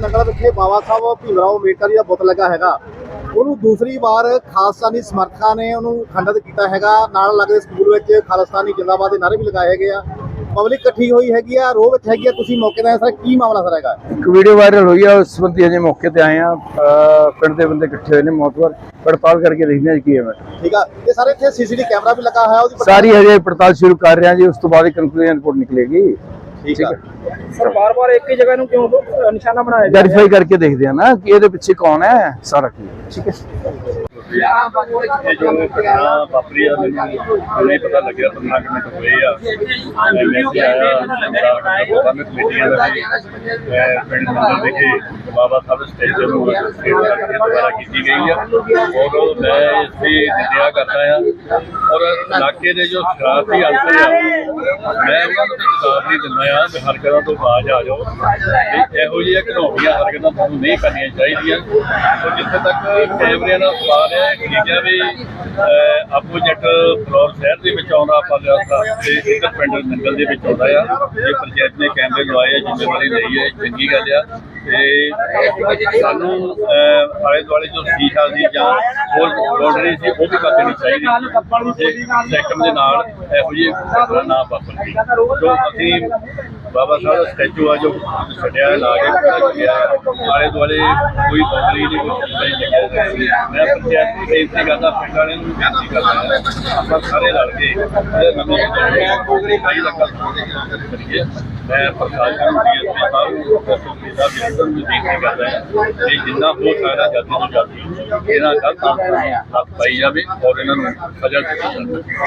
ਬਾਬਾ ਸਾਹਿਬ ਭੀਮਰਾਓ ਅੰਬੇਡਕਰ ਜੀ ਦਾ ਬੁੱਤ ਲੱਗਾ ਹੈਗਾ। ਉਹਨੂੰ ਦੂਸਰੀ ਵਾਰ ਖਾਲਸਾਨੀ ਸਮਰਥਕਾਂ ਨੇ ਉਹਨੂੰ ਖੰਡਿਤ ਕੀਤਾ ਹੈਗਾ। ਨਾਲ ਲੱਗਦੇ ਸਕੂਲ ਵਿੱਚ ਖਾਲਸਤਾਨੀ ਜਿੰਦਾਬਾਦ ਦੇ ਨਾਰੇ ਵੀ ਲਗਾਏ ਹੈਗੇ ਆ। ਪਬਲਿਕ ਇਕੱਠੀ ਹੋਈ ਹੈਗੀ ਆ ਰੋਹ ਵਿੱਚ ਹੈਗੀ ਆ। ਤੁਸੀਂ ਮੌਕੇ ਤੇ ਆਏ ਸਰ ਕੀ ਮਾਮਲਾ ਸਰ ਹੈਗਾ? ਇੱਕ ਵੀਡੀਓ ਵਾਇਰਲ ਹੋਈ ਆ ਉਸ ਸੰਬੰਧੀ ਅਜੇ ਮੌਕੇ ਤੇ ਆਏ ਆ। ਪਿੰਡ ਦੇ ਬੰਦੇ ਇਕੱਠੇ ਹੋਏ ਨੇ ਮੌਤਵਰ ਪੜਤਾਲ ਕਰਕੇ ਦੇਖਦੇ ਜੀ ਕੀ ਹੈ ਮੈਂ ਠੀਕ ਆ। ਤੇ ਸਾਰੇ ਇੱਥੇ ਸੀਸੀਟੀਵੀ ਕੈਮਰਾ ਵੀ ਲੱਗਾ ਹੋਇਆ ਉਹਦੀ ਸਾਰੀ ਹਜੇ ਪੜਤਾਲ ਸ਼ੁਰੂ ਕਰ ਰਹੇ ਹਾਂ ਜੀ ਉਸ ਤੋਂ ਬਾਅਦ ਕਨਕਲੂਜਨ ਰਿਪੋਰਟ ਨਿਕਲੇਗੀ। ਠੀਕ ਆ। ਸਰ ਬਾਰ-ਬਾਰ ਇੱਕ ਹੀ ਜਗ੍ਹਾ ਨੂੰ ਕਿਉਂ ਨਿਸ਼ਾਨਾ ਬਣਾਇਆ ਜਾ ਰਿਹਾ ਵੈਰੀਫਾਈ ਕਰਕੇ ਦੇਖਦੇ ਹਾਂ ਨਾ ਕਿ ਇਹਦੇ ਪਿੱਛੇ ਕੌਣ ਹੈ? ਸਾਰਾ ਕੀ ਠੀਕ ਹੈ। ਇਹ ਜੋ ਘਟਨਾ ਵਾਪਰੀ ਆ ਮੈਨੂੰ ਨਹੀਂ ਪਤਾ ਲੱਗਿਆ 15 ਕੁ ਮਿੰਟ ਹੋਏ ਆ ਮੈਂ ਮੈਸੇਜ ਆਇਆ ਸਾਨੂੰ ਕਮੇਟੀਆਂ ਦਾ ਵੀ ਮੈਂ ਪਿੰਡ ਮੰਦਰ ਵਿਖੇ ਬਾਬਾ ਸਾਹਿਬ ਸਟੇਸ਼ਨ ਨੂੰ ਸੇਵਾ ਕਰਕੇ ਦੁਆਰਾ ਕੀਤੀ ਗਈ ਆ ਔਰ ਮੈਂ ਇਸ ਦੀ ਨਿੰਦਿਆ ਕਰਦਾ ਆ ਔਰ ਇਲਾਕੇ ਦੇ ਜੋ ਸ਼ਰਾਰਤੀ ਅੰਸਰ ਆ ਮੈਂ ਉਹਨਾਂ ਨੂੰ ਜਵਾਬ ਨਹੀਂ ਦਿੰਦਾ ਆ ਕਿ ਹਰਕਤਾਂ ਤੋਂ ਬਾਜ ਆ ਜਾਓ ਤੇ ਇਹੋ ਜਿਹੀਆਂ ਘਨੌੜੀਆਂ ਹਰਕਤਾਂ ਤੁਹਾਨੂੰ ਨਹੀਂ ਕਰਨੀਆਂ ਚਾਹੀਦੀਆਂ ਔਰ ਜਿੱਥੇ ਤੱਕ ਕੈਮਰਿਆਂ ਦਾ ਸਵਾਲ ਹੈ ਠੀਕ ਹੈ ਵੀ ਆਪੋਜੀਟ ਫਲੋਰ ਸ਼ਹਿਰ ਦੇ ਵਿੱਚ ਆਉਂਦਾ, ਆਪਾਂ ਰਸਤਾ ਤੇ ਇੱਧਰ ਪਿੰਡ ਨੰਗਲ ਦੇ ਵਿੱਚ ਆਉਂਦਾ ਆ। ਇਹ ਪੰਚਾਇਤ ਨੇ ਕੈਮਰੇ ਲਵਾਏ ਆ, ਜ਼ਿੰਮੇਵਾਰੀ ਲਈ ਹੈ ਚੰਗੀ ਗੱਲ ਆ। ਤੇ ਸਾਨੂੰ ਆਲੇ ਦੁਆਲੇ ਜੋ ਸੀਸ਼ਾ ਸੀ ਜਾਂ ਹੋਰ ਬਾਉਂਡਰੀ ਸੀ, ਉਹ ਵੀ ਕਰ ਚਾਹੀਦੀ। ਸੈਕਟਰ ਦੇ ਨਾਲ ਇਹੋ ਜਿਹੀ ਘਟਨਾ ਨਾ ਵਾਪਰਦੀ ਜੋ ਅਸੀਂ ਬਾਬਾ ਸਾਹਿਬ ਦਾ ਸਟੈਚੂ ਆ ਜੋ ਛੱਡਿਆ, ਲਾ ਕੇ ਖੜਾ ਗਿਆ। ਆਲੇ ਦੁਆਲੇ ਕੋਈ ਬਾਉਂਡਰੀ ਨਹੀਂ, ਕੋਈ ਨਹੀਂ ਲੱਗਿਆ ਮੈਂ ਪੰਚਾਇਤ ਨੂੰ ਬੇਨਤੀ ਕਰਦਾ, ਪਿੰਡ ਵਾਲਿਆਂ ਨੂੰ ਬੇਨਤੀ ਕਰਦਾ ਆਪਾਂ ਸਾਰੇ ਰਲ ਕੇ ਇਹ ਨਵੇਂ ਬਾਉਂਡਰੀ ਕਈ ਲੱਗਾ ਕਰੀਏ ਮੈਂ ਪ੍ਰਸ਼ਾਸਨ ਨੂੰ ਡੀਐਸਪੀ ਸਾਹਿਬ ਨੂੰ ਐਸਪੀ ਸਾਹਿਬ ਬੇਨਤੀ ਕਰਦਾ ਕਿ ਜਿੰਨਾ ਹੋ ਸਕਦਾ ਜਲਦੀ ਤੋਂ ਜਲਦੀ ਇਹਨਾਂ ਗਲਤ ਪਾਈ ਜਾਵੇ ਔਰ ਇਹਨਾਂ ਨੂੰ ਸਜ਼ਾ ਦਿੱਤੀ ਜਾਵੇ।